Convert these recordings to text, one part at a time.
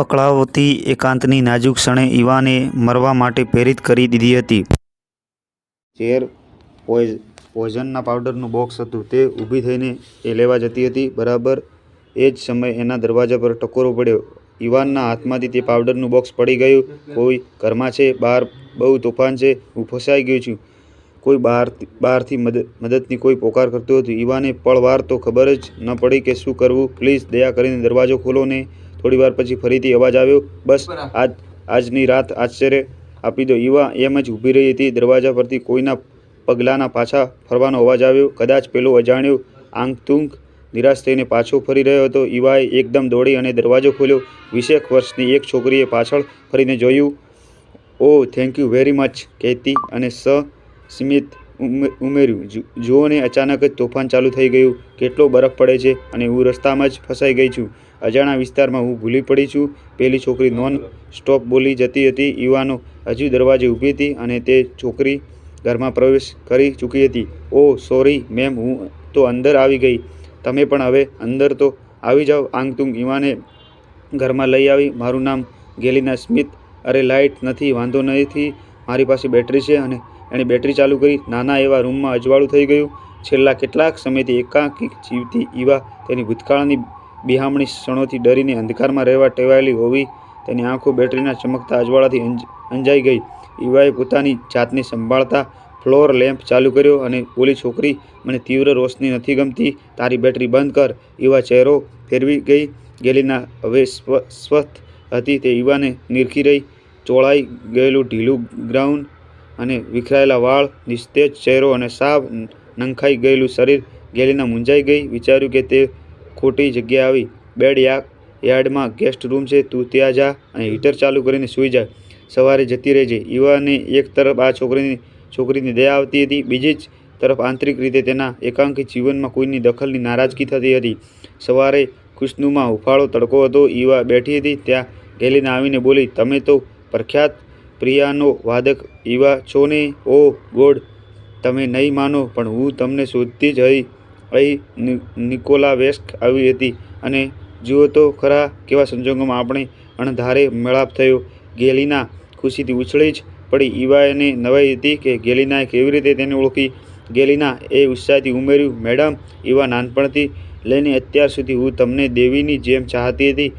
અકળાવતી એકાંતની નાજુક ક્ષણે ઇવાને મરવા માટે પ્રેરિત કરી દીધી હતી. ચેર પોઈઝ, પોઈઝનના પાવડરનું બોક્સ હતું. તે ઊભી થઈને એ લેવા જતી હતી. બરાબર એ જ સમયે એના દરવાજા પર ટકોરો પડ્યો. ઇવાનના હાથમાંથી તે પાવડરનું બોક્સ પડી ગયું. કોઈ ઘરમાં છે. બહાર બહુ તોફાન છે. હું ફસાઈ ગયો છું. કોઈ બહાર, બહારથી મદદ મદદની કોઈ પોકાર કરતું હતું. ઇવાને પળવાર તો ખબર જ ન પડી કે શું કરવું. પ્લીઝ દયા કરીને દરવાજો ખોલો ને થોડીવાર પછી ફરીથી અવાજ આવ્યો, બસ આજની રાત આશ્ચર્ય આપી દો. યુવા એમ જ ઊભી રહી હતી. દરવાજા પરથી કોઈના પગલાંના પાછા ફરવાનો અવાજ આવ્યો. કદાચ પેલો અજાણ્યો આગંતુક નિરાશ થઈને પાછો ફરી રહ્યો હતો. યુવાએ એકદમ દોડી અને દરવાજો ખોલ્યો. વીસેક વર્ષની એક છોકરીએ પાછળ ફરીને જોયું. Oh thank you very much, કહેતી અને સસ્મિત ઉમેર્યું, જુઓ ને અચાનક જ તોફાન ચાલુ થઈ ગયું. કેટલો બરફ પડે છે અને હું રસ્તામાં જ ફસાઈ ગઈ છું. અજાણ્યા વિસ્તારમાં હું ભૂલી પડી છું. પેલી છોકરી નોન સ્ટોપ બોલી જતી હતી. યુવાનો હજુ દરવાજે ઊભી હતી અને તે છોકરી ઘરમાં પ્રવેશ કરી ચૂકી હતી. ઓહ, સોરી મેમ હું તો અંદર આવી ગઈ. તમે પણ હવે અંદર તો આવી જાવ. આંગતુંગ યુવાને ઘરમાં લઈ આવી. મારું નામ ગેલિના સ્મિથ અરે લાઇટ નથી. વાંધો નથી. મારી પાસે બેટરી છે. અને એણે બેટરી ચાલુ કરી. નાના એવા રૂમમાં અજવાળું થઈ ગયું. છેલ્લા કેટલાક સમયથી એકાંકી જીવતી ઈવા તેની ભૂતકાળની બિહામણી ક્ષણોથી ડરીને અંધકારમાં રહેવા ટેવાયેલી હોવી તેની આંખો બેટરીના ચમકતા અજવાળાથી અંજાઈ ગઈ. ઈવાએ પોતાની જાતને સંભાળતા ફ્લોર લેમ્પ ચાલુ કર્યો અને ઓલી છોકરી, મને તીવ્ર રોશની નથી ગમતી. તારી બેટરી બંધ કર. ઇવા ચહેરો ફેરવી ગઈ. ગેલીના હવે સ્વસ્થ હતી. તે ઈવાને નીરખી રહી. ચોળાઈ ગયેલું ઢીલું ગ્રાઉન્ડ અને વિખરાયેલા વાળ, નિસ્તેજ ચહેરો અને સાવ નંખાઈ ગયેલું શરીર. ગેલીના મૂંઝાઈ ગઈ. વિચાર્યું કે તે ખોટી જગ્યા આવી. બેડ યાર્ડમાં ગેસ્ટ રૂમ છે. તું ત્યાં જા અને હીટર ચાલુ કરીને સૂઈ જા. સવારે જતી રહેજે. યુવાને એક તરફ આ છોકરીની છોકરીની દયા આવતી હતી. બીજી જ તરફ આંતરિક રીતે તેના એકાંકી જીવનમાં કોઈની દખલની નારાજગી થતી હતી. સવારે ખુશનુમાં હૂંફાળો તડકો હતો. ઇવા બેઠી હતી ત્યાં ગેલીને આવીને બોલી, તમે તો પ્રખ્યાત પ્રિયાનો વાદક ઈવા છો ને? ઓ ગોડ, તમે નહીં માનો પણ હું તમને શોધતી જ અહીં નિકોલા વેસ્ક આવી હતી અને જુઓ તો ખરા કેવા સંજોગોમાં આપણે અણધારે મેળાપ થયો. ગેલિના ખુશીથી ઉછળી જ પડી. ઇવાને નવાઈ હતી કે ગેલિનાએ કેવી રીતે તેને ઓળખી. ગેલિના એ ઉત્સાહથી ઉમેર્યું, મેડમ, ઇવા નાનપણથી લઈને અત્યાર સુધી હું તમને દેવીની જેમ ચાહતી હતી.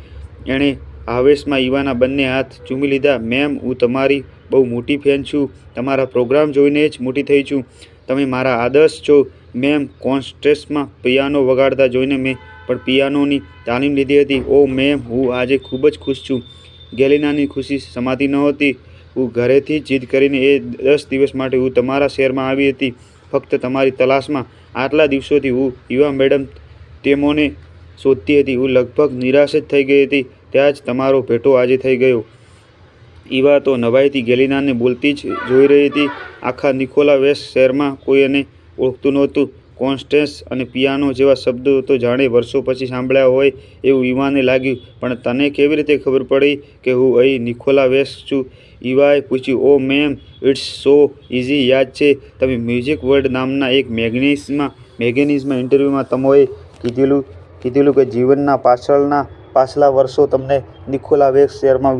એણે આવેશમાં ઈવાના બંને હાથ ચૂમી લીધા. મેમ, હું તમારી બહુ મોટી ફેન છું. તમારા પ્રોગ્રામ જોઈને જ મોટી થઈ છું. તમે મારા આદર્શ છો. મેમ, કોન્સ્ટ્રેસમાં પિયાનો વગાડતા જોઈને મેં પણ પિયાનોની તાલીમ લીધી હતી. ઓહ મેમ, હું આજે ખૂબ જ ખુશ છું. ગેલિનાની ખુશી સમાતી નહોતી. હું ઘરેથી જીદ કરીને એ દસ દિવસ માટે હું તમારા શહેરમાં આવી હતી ફક્ત તમારી તલાશમાં. આટલા દિવસોથી હું યુવા મેડમ તેમોને શોધતી હતી. હું લગભગ નિરાશ જ થઈ ગઈ હતી. ત્યાં જ તમારો ભેટો આજે થઈ ગયો. ઈવા તો નવાઈથી ગેલિનાને બોલતી જ જોઈ રહી હતી. આખા નિકોલા વેસ્ટ શહેરમાં કોઈ એને ઓળખતું નહોતું. કોન્સ્ટેન્સ અને પિયાનો જેવા શબ્દો તો જાણે વર્ષો પછી સાંભળ્યા હોય એવું ઈવાને લાગ્યું. પણ તને કેવી રીતે ખબર પડી કે હું અહીં નિખોલા વેસ્ટ છું? ઈવાએ પૂછ્યું. Oh ma'am, it's so easy. યાદ છે, તમે મ્યુઝિક વર્લ્ડ નામના એક મેગેઝિનમાં ઇન્ટરવ્યુમાં તમોએ કીધેલું કીધેલું કે જીવનના પાછળના પાછલા વર્ષો તમને નિખોલા વેસ્ક શહેરમાં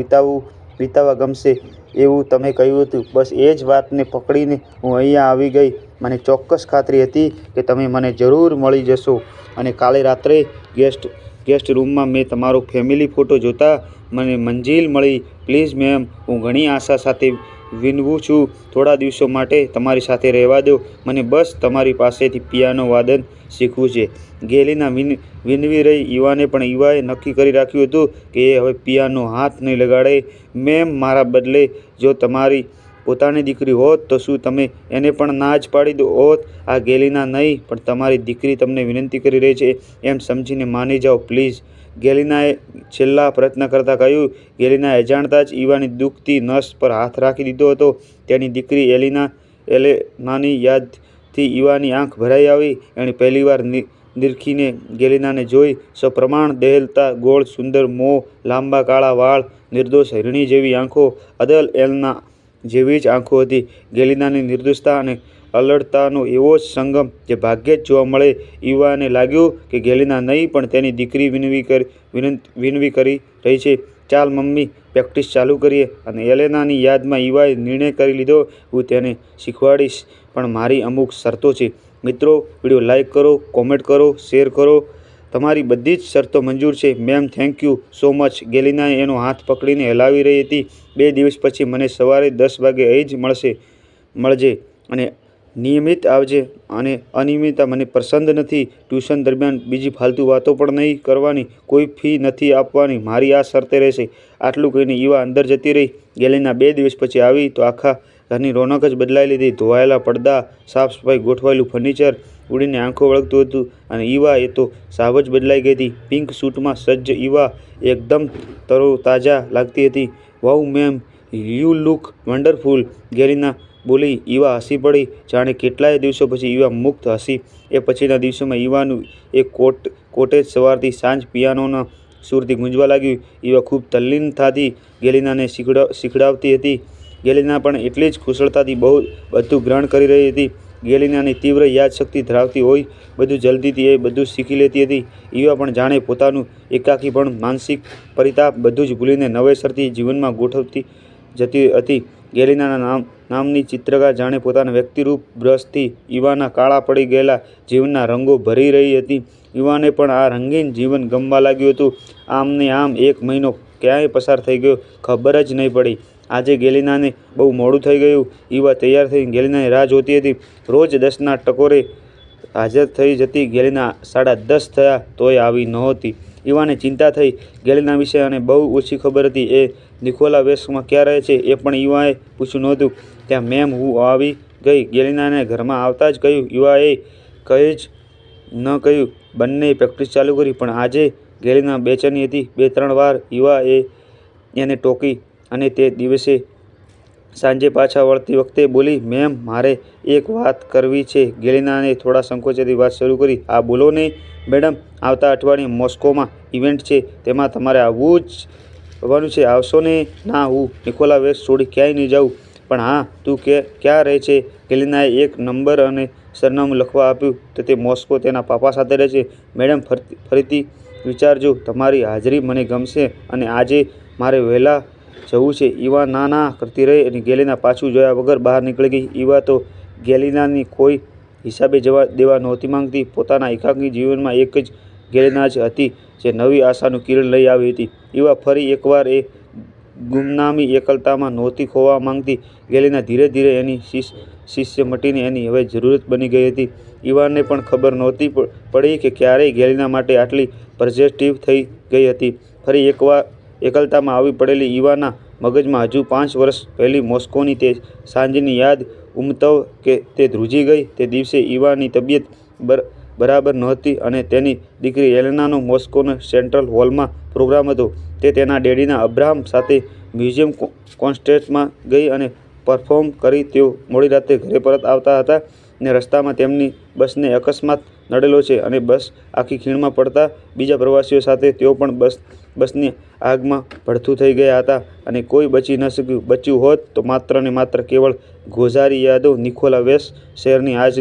વિતાવવા ગમશે એવું તમે કહ્યું હતું. બસ એ જ વાતને પકડીને હું અહીંયા આવી ગઈ. મને ચોક્કસ ખાતરી હતી કે તમે મને જરૂર મળી જશો. અને કાલે રાત્રે ગેસ્ટ ગેસ્ટ રૂમમાં મેં તમારો ફેમિલી ફોટો જોતા મને મંજિલ મળી. પ્લીઝ મેમ, હું ઘણી આશા સાથે વિનવું છું. થોડા દિવસો માટે તમારી સાથે રહેવા દો. મને બસ તમારી પાસેથી પિયાનો વાદન શીખવું છે. ગેલીના વિન વિનવી રહી. યુવાને પણ યુવાએ નક્કી કરી રાખ્યું હતું કે એ હવે પિયાનો હાથ નહીં લગાડે. મેમ, મારા બદલે જો તમારી પોતાની દીકરી હોત તો શું તમે એને પણ ના જ પાડી દો હોત? આ ગેલિના નહીં પણ તમારી દીકરી તમને વિનંતી કરી રહી છે એમ સમજીને માની જાવ પ્લીઝ, ગેલિનાએ છેલ્લા પ્રયત્ન કરતાં કહ્યું. ગેલિનાએ અજાણતા જ ઈવાની દુઃખથી નસ પર હાથ રાખી દીધો હતો. તેની દીકરી એલિના એલેનાની યાદથી ઈવાની આંખ ભરાઈ આવી. એણે પહેલીવાર નિરખીને ગેલિનાને જોઈ. સપ્રમાણ દહેલતા ગોળ સુંદર મોં, લાંબા કાળા વાળ, નિર્દોષ હિરણી જેવી આંખો. અદલ એલના જેવી જ આંખો હતી. ગેલિનાની નિર્દોષતા અને અલડતાનો એવો જ સંગમ જે ભાગ્યે જ જોવા મળે. યુવાને લાગ્યું કે ગેલિના નહીં પણ તેની દીકરી વિનવી કરી વિનવી કરી રહી છે. ચાલ મમ્મી પ્રેક્ટિસ ચાલુ કરીએ અને એલેનાની યાદમાં ઈવાએ નિર્ણય કરી લીધો હું તેને શીખવાડીશ પણ મારી અમુક શરતો છે. મિત્રો વીડિયો લાઇક કરો, કોમેન્ટ કરો, શેર કરો. તમારી બધી જ શરતો મંજૂર છે ma'am thank you so much ગેલિનાએ એનો હાથ પકડીને હલાવી રહી હતી. બે દિવસ પછી મને સવારે દસ વાગે અહીં જ મળશે મળજે અને નિયમિત આવજે અને અનિયમિતતા મને પસંદ નથી. ટ્યુશન દરમિયાન બીજી ફાલતુ વાતો પણ નહીં કરવાની. કોઈ ફી નથી આપવાની. મારી આ શરતે રહેશે. આટલું કહીને યુવા અંદર જતી રહી. ગેલીના બે દિવસ પછી આવી તો આખા ઘરની રોનક જ બદલાઈ લીધી. ધોવાયેલા પડદા, સાફ સફાઈ, ગોઠવાયેલું ફર્નિચર ઉડીને આંખો વળગતું હતું અને ઈવા એ તો સાવ જ બદલાઈ ગઈ હતી. પિંક સૂટમાં સજ્જ ઈવા એકદમ તરોતાજા લાગતી હતી. Wow ma'am, you look wonderful, ગેરીના બોલી. ઈવા હસી પડી. જાણે કેટલાય દિવસો પછી ઈવા મુક્ત હસી. એ પછીના દિવસોમાં ઈવાનું એ કોટ, કોટેજ સવારથી સાંજ પિયાનોના સુરથી ગુંજવા લાગ્યું. ઈવા ખૂબ તલ્લીન થતી ગેલિનાને શીખડા, શીખડાવતી હતી. ગેલિના પણ એટલી જ કુશળતાથી બહુ બધું ગ્રહણ કરી રહી હતી. ગેલિનાની તીવ્ર યાદશક્તિ ધરાવતી હોય બધું જલ્દીથી એ બધું શીખી લેતી હતી. ઈવા પણ જાણે પોતાનું એકાકીપણું, માનસિક પરિતાપ બધું જ ભૂલીને નવેસરથી જીવનમાં ગોઠવતી જતી હતી. ગેલિનાના નામ નામની ચિત્રકાર જાણે પોતાના વ્યક્તિરૂપ બ્રશથી ઈવાના કાળા પડી ગયેલા જીવનના રંગો ભરી રહી હતી. યુવાને પણ આ રંગીન જીવન ગમવા લાગ્યું હતું. આમને આમ એક મહિનો ક્યાંય પસાર થઈ ગયો ખબર જ નહીં પડી. આજે ગેલિનાને બહુ મોડું થઈ ગયું. ઈવા તૈયાર થઈ ગેલિનાની રાહ જોતી હતી. રોજ દસના ટકોરે હાજર થઈ જતી ગેલિના સાડા દસ થયા તોય આવી નહોતી. ઈવાને ચિંતા થઈ. ગેલિના વિશે અને બહુ ઓછી ખબર હતી. એ નિકોલા વેશમાં ક્યાં રહે છે એ પણ ઈવાએ પૂછ્યું નહોતું. ત્યાં મેમ હું આવી ગઈ ગેલિનાને ઘરમાં આવતા જ કહ્યું. ઈવાએ કંઈ જ ન કહ્યું. બંનેએ પ્રેક્ટિસ ચાલુ કરી. પણ આજે ગેલિના બેચેની હતી. બે ત્રણ વાર યુવાએ એને ટોકી અને તે દિવસે સાંજે પાછા વળતી વખતે બોલી, મેમ, મારે એક વાત કરવી છે. ગેલિનાએ થોડા સંકોચેથી વાત શરૂ કરી. આ બોલો ને, મેડમ, આવતા અઠવાડિયે મોસ્કોમાં ઇવેન્ટ છે. તેમાં તમારે આવવું જ આવવાનું છે. આવશો ને? ના, હું નિકોલા વેસ્ટ છોડી ક્યાંય નહીં જાઉં. પણ હા, તું કે, ક્યાં રહે છે? ગેલિનાએ એક નંબર અને સરનામું લખવા આપ્યું. તો તે મોસ્કો તેના પાપા સાથે રહે છે. મેડમ ફરી ફરીથી વિચારજો. તમારી હાજરી મને ગમશે અને આજે મારે વહેલા જવું છે ઈવા ના ના કરતી રહી અને ગેલિના પાછું જોયા વગર બહાર નીકળી ગઈ. ઈવા તો ગેલિનાની કોઈ હિસાબે જવા દેવા નહોતી માંગતી. પોતાના એકાંગી જીવનમાં એક જ ગેલિના જ હતી જે નવી આશાનું કિરણ લઈ આવી હતી. ઈવા ફરી એકવાર એ ગુમનામી એકલતામાં નહોતી ખોવા માંગતી. ગેલિના ધીરે ધીરે એની શિષ્ય શિષ્ય મટીને એની હવે જરૂરત બની ગઈ હતી. ઈવાને પણ ખબર નહોતી પડી કે ક્યારેય ગેલિના માટે આટલી પોઝિટિવ થઈ ગઈ હતી. ફરી એકવાર એકલતામાં આવી પડેલી ઈવાના મગજમાં હજુ પાંચ વર્ષ પહેલી મોસ્કોની તે સાંજની યાદ ઉમતવ કે તે ધ્રુજી ગઈ તે દિવસે ઈવાની તબિયત બર, બરાબર નહોતી અને તેની દીકરી એલેનાનો મોસ્કોનો સેન્ટ્રલ હોલમાં પ્રોગ્રામ હતો. તે તેના ડેડીના અબ્રાહમ સાથે મ્યુઝિયમ કોન્સર્ટમાં ગઈ અને પરફોર્મ કરી તેઓ મોડી રાત્રે ઘરે પરત આવતા હતા ને રસ્તામાં તેમની બસને અકસ્માત નડેલો છે અને બસ આખી ખીણમાં પડતા બીજા પ્રવાસીઓ સાથે તેઓ પણ બસ, બસની આગમાં ભડથું થઈ ગયા હતા અને કોઈ બચી ન શક્યું. બચ્યું હોત તો માત્ર ને માત્ર કેવળ ગોઝારી યાદવ નિખોલા વેસ શહેરની આજ,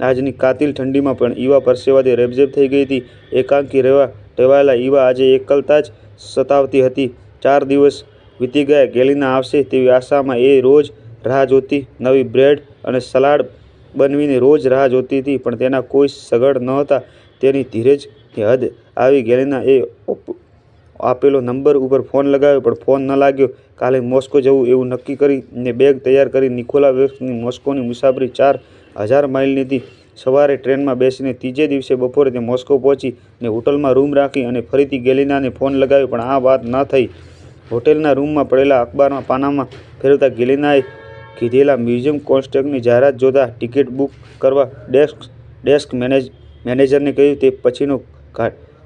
આજની કાતિલ ઠંડીમાં પણ ઈવા પરસેવાથી રેબઝેબ થઈ ગઈ હતી. એકાંકી રહેવા ટેવાયેલા ઈવા આજે એકલતા જ સતાવતી હતી. ચાર દિવસ વીતી ગયા. ગેલીના આવશે તેવી આશામાં એ રોજ રાહ જોતી. નવી બ્રેડ અને સલાડ બનાવીને રોજ રાહ જોતી હતી, પણ તેના કોઈ સગડ ન હતા તેની ધીરજની હદ આવી. ગેલિના એ આપેલો નંબર ઉપર ફોન લગાવ્યો, પણ ફોન ન લાગ્યો. કાલે મોસ્કો જવું એવું નક્કી કરીને બેગ તૈયાર કરી નિકોલા વેસ્કની મોસ્કોની મુસાફરી ચાર હજાર માઇલની હતી. સવારે ટ્રેનમાં બેસીને ત્રીજે દિવસે બપોરે તે મોસ્કો પહોંચી ને હોટલમાં રૂમ રાખી અને ફરીથી ગેલિનાને ફોન લગાવ્યો, પણ આ વાત ન થઈ. હોટેલના રૂમમાં પડેલા અખબારમાં પાનામાં ફેરવતા ગેલિનાએ કીધેલા મ્યુઝિયમ કોન્સ્ટ્રક્ટની જાહેરાત જોતાં ટિકિટ બુક કરવા ડેસ્ક ડેસ્ક મેનેજ, મેનેજરને કહ્યું. તે પછીનો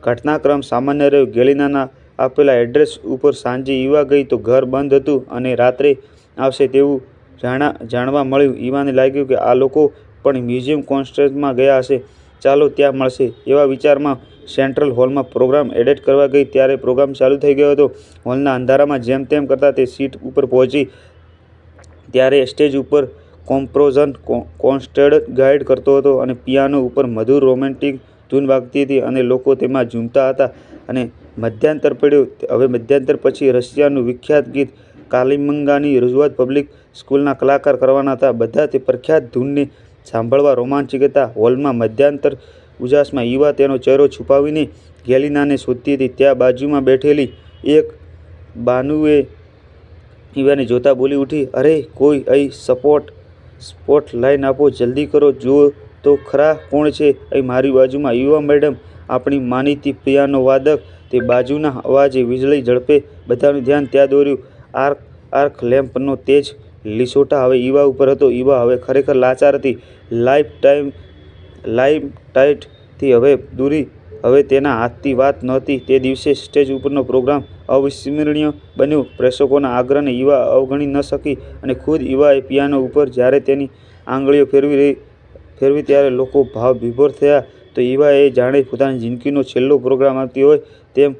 ઘટનાક્રમ સામાન્ય રહ્યો. ગેલિનાના આપેલા એડ્રેસ ઉપર સાંજે ઈવા ગઈ તો ઘર બંધ હતું અને રાત્રે આવશે તેવું જાણા, જાણવા મળ્યું. ઈવાને લાગ્યું કે આ લોકો પણ મ્યુઝિયમ કોન્સ્ટ્રક્ટમાં ગયા હશે. ચાલો, ત્યાં મળશે એવા વિચારમાં સેન્ટ્રલ હોલમાં પ્રોગ્રામ એડિટ કરવા ગઈ ત્યારે પ્રોગ્રામ ચાલુ થઈ ગયો હતો. હોલના અંધારામાં જેમ તેમ કરતાં તે સીટ ઉપર પહોંચી ત્યારે સ્ટેજ ઉપર કોમ્પોઝન કોન્સર્ટ ગાઈડ કરતો હતો અને પિયાનો ઉપર મધુર રોમેન્ટિક ધૂન વાગતી હતી અને લોકો તેમાં ઝૂમતા હતા. અને મધ્યાંતર પડ્યું. હવે મધ્યાંતર પછી રશિયાનું વિખ્યાત ગીત કાલિમંગાની રજૂઆત પબ્લિક સ્કૂલના કલાકાર કરવાના હતા. બધા તે પ્રખ્યાત ધૂનને સાંભળવા રોમાંચિત હતા. હોલમાં મધ્યાંતર ઉજાસમાં યુવા તેનો ચહેરો છુપાવીને ગેલિનાને શોધતી હતી. ત્યાં બાજુમાં બેઠેલી એક બાનુએ ઈવાને જોતા બોલી ઉઠી, અરે, કોઈ અહીં સપોર્ટ સ્પોટ લાઈન આપો, જલ્દી કરો, જુઓ તો ખરા કોણ છે? અહીં મારી બાજુમાં, યુવા મેડમ, આપણી માનીતી પિયાનો વાદક, તે બાજુના અવાજે વીજળી ઝડપે બધાનું ધ્યાન ત્યાં દોર્યું. આર્ક આર્ક લેમ્પનો તેજ લીસોટા હવે ઈવા ઉપર હતો. ઈવા હવે ખરેખર લાચાર હતી. લાઈફ ટાઈમ, લાઈફ ટાઈટથી હવે દૂરી હવે તેના હાથથી વાત નહોતી. તે દિવસે સ્ટેજ ઉપરનો પ્રોગ્રામ અવિસ્મરણીય બન્યો. પ્રેક્ષકોના આગ્રહને ઈવા અવગણી ન શકી અને ખુદ ઈવાએ પિયાનો ઉપર જ્યારે તેની આંગળીઓ ફેરવી રહી, ફેરવી ત્યારે લોકો ભાવ વિભોર થયા. તો ઈવાએ જાણે પોતાની જિંદગીનો છેલ્લો પ્રોગ્રામ આપતી હોય તેમ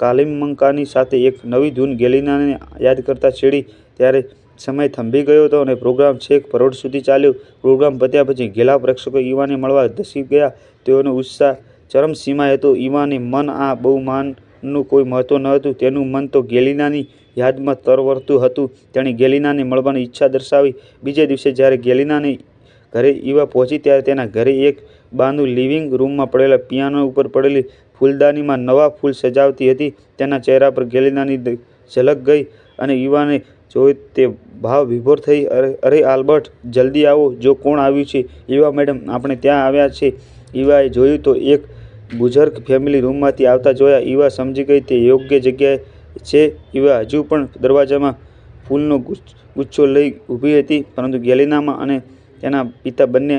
કાલિમંકાની સાથે એક નવી ધૂન ગેલિનાને યાદ કરતા છેડી ત્યારે સમય થંભી ગયો હતો અને પ્રોગ્રામ છેક પરોઢ સુધી ચાલ્યો. પ્રોગ્રામ પત્યા પછી ગેલા પ્રેક્ષકો ઈવાને મળવા ધસી ગયા. તેઓનો ઉત્સાહ ચરમસીમાએ હતો ઈવાને મન આ બહુમાનનું કોઈ મહત્વ ન હતું. તેનું મન તો ગેલિનાની યાદમાં તરવરતું હતું. તેણે ગેલિનાને મળવાની ઈચ્છા દર્શાવી. બીજે દિવસે જ્યારે ગેલિનાને ઘરે ઈવા પહોંચી ત્યારે તેના ઘરે એક બાનું લિવિંગ રૂમમાં પડેલા પિયાનો ઉપર પડેલી ફૂલદાનીમાં નવા ફૂલ સજાવતી હતી. તેના ચહેરા પર ગેલિનાની ઝલક ગઈ અને યુવાને જોઈ તે ભાવ વિભોર થઈ. અરે અરે આલ્બર્ટ, જલ્દી આવો. જો કોણ આવ્યું છે? ઈવા મેડમ, આપણે ત્યાં આવ્યા છે. ઈવાએ જોયું તો એક બુઝર્ગ ફેમિલી રૂમમાંથી આવતા જોયા ઈવા સમજી ગઈ તે યોગ્ય જગ્યાએ છે. ઈવા હજુ પણ દરવાજામાં ફૂલનો ગુચ્છો લઈ ઊભી હતી, પરંતુ ગેલિનામાં અને તેના પિતા બંને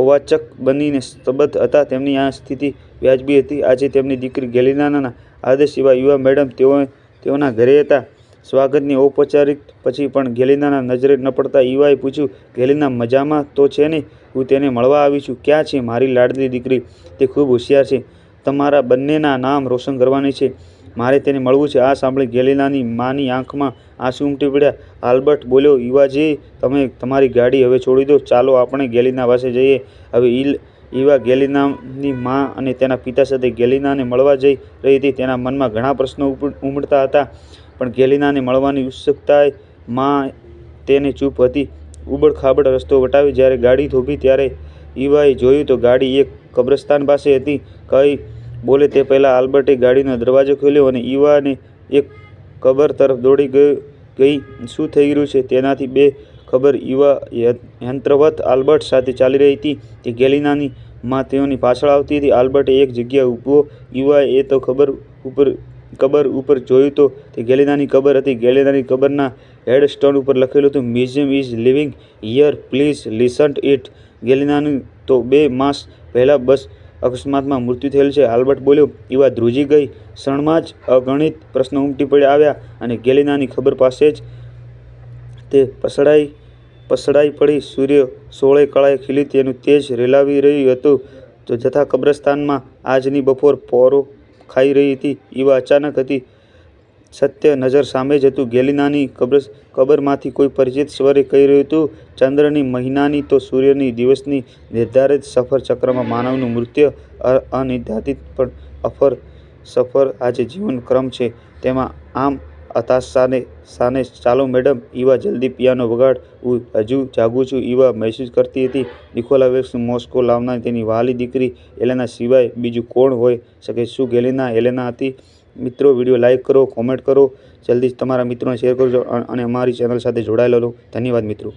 અવાચક બનીને સ્તબદ્ધ હતા. તેમની આ સ્થિતિ વ્યાજબી હતી. આજે તેમની દીકરી ગેલિનાના આદેશ સિવાય યુવા મેડમ તેઓ તેઓના ઘરે હતા. સ્વાગતની ઔપચારિક પછી પણ ગેલિનાના નજરે ન પડતા ઈવાએ પૂછ્યું, ગેલિના મજામાં તો છે ને હું તેને મળવા આવી છું. ક્યાં છે મારી લાડલી દીકરી? તે ખૂબ હોશિયાર છે. તમારા બંનેના નામ રોશન કરવાની છે. મારે તેને મળવું છે. આ સાંભળી ગેલિનાની માની આંખમાં આંસુ ઉમટી પડ્યા. આલ્બર્ટ બોલ્યો, ઈવાજી, તમે તમારી ગાડી હવે છોડી દો. ચાલો આપણે ગેલિના પાસે જઈએ. હવે ઈલ, ઈવા ગેલિનાની મા અને તેના પિતા સાથે ગેલિનાને મળવા જઈ રહી હતી. તેના મનમાં ઘણા પ્રશ્નો ઉમટતા હતા. પણ ગેલિનાને મળવાની ઉત્સુકતાએ મા તેને ચૂપ હતી. ઉબડ-ખાબડ રસ્તો વટાવી જ્યારે ગાડી થોભી ત્યારે ઈવાએ જોયું તો ગાડી એક કબ્રસ્તાન પાસે હતી. કઈ બોલે તે પહેલાં આલ્બર્ટે ગાડીનો દરવાજો ખોલ્યો અને ઈવાને એક કબર તરફ દોડી ગઈ ગઈ, શું થઈ રહ્યું છે? તેનાથી બે ખબર ઈવા યંત્રવત આલ્બર્ટ સાથે ચાલી રહી હતી તે ગેલિનાની માં તેઓની પાછળ આવતી હતી. આલ્બર્ટે એક જગ્યાએ ઊભો, ઈવાએ એ તો ખબર ઉપર, કબર ઉપર જોયું તો તે ગેલિનાની કબર હતી. ગેલિનાની કબરના હેડસ્ટોન ઉપર લખેલું હતું museum is living year please listen it ગેલિનાનું તો બે માસ પહેલાં બસ અકસ્માતમાં મૃત્યુ થયેલ છે. આલ્બર્ટ બોલ્યો, ઈવા ધ્રુજી ગઈ, ક્ષણમાં જ અગણિત પ્રશ્નો ઉમટી પડ્યા આવ્યા અને ગેલિનાની ખબર પાસે જ તે પસડાઈ પસડાઈ પડી સૂર્ય સોળે કળાએ ખીલી તેનું તેજ રેલાવી રહ્યું હતું. તો જથા કબ્રસ્તાનમાં આજની બપોર પોરો ખાઈ રહી હતી. ઈવા અચાનક હતી સત્ય નજર સામે જ હતું ગેલિનાની કબ્ર, કબરમાંથી કોઈ પરિચિત સ્વરે કહી રહ્યું હતું, ચંદ્રની મહિનાની તો સૂર્યની દિવસની નિર્ધારિત સફર ચક્રમાં માનવનું મૃત્યુ અનિર્ધારિત પણ અફર સફર આજે જીવન ક્રમ છે. તેમાં આમ હતાશાને સાને ચાલો મેડમ, ઈવા જલ્દી પિયાનો વગાડ. હું હજુ જાગું છું. ઈવા મહેસૂસ કરતી હતી નિકોલાવેક્સ મોસ્કો લાવનાર તેની વાલી દીકરી એલેના સિવાય બીજું કોણ હોઈ શકે? શું ગેલિના એલેના હતી? મિત્રો, વીડિયો લાઇક કરો, કોમેન્ટ કરો. જલ્દી તમારા મિત્રોને શેર કરજો અને અમારી ચેનલ સાથે જોડાયેલો ધન્યવાદ મિત્રો.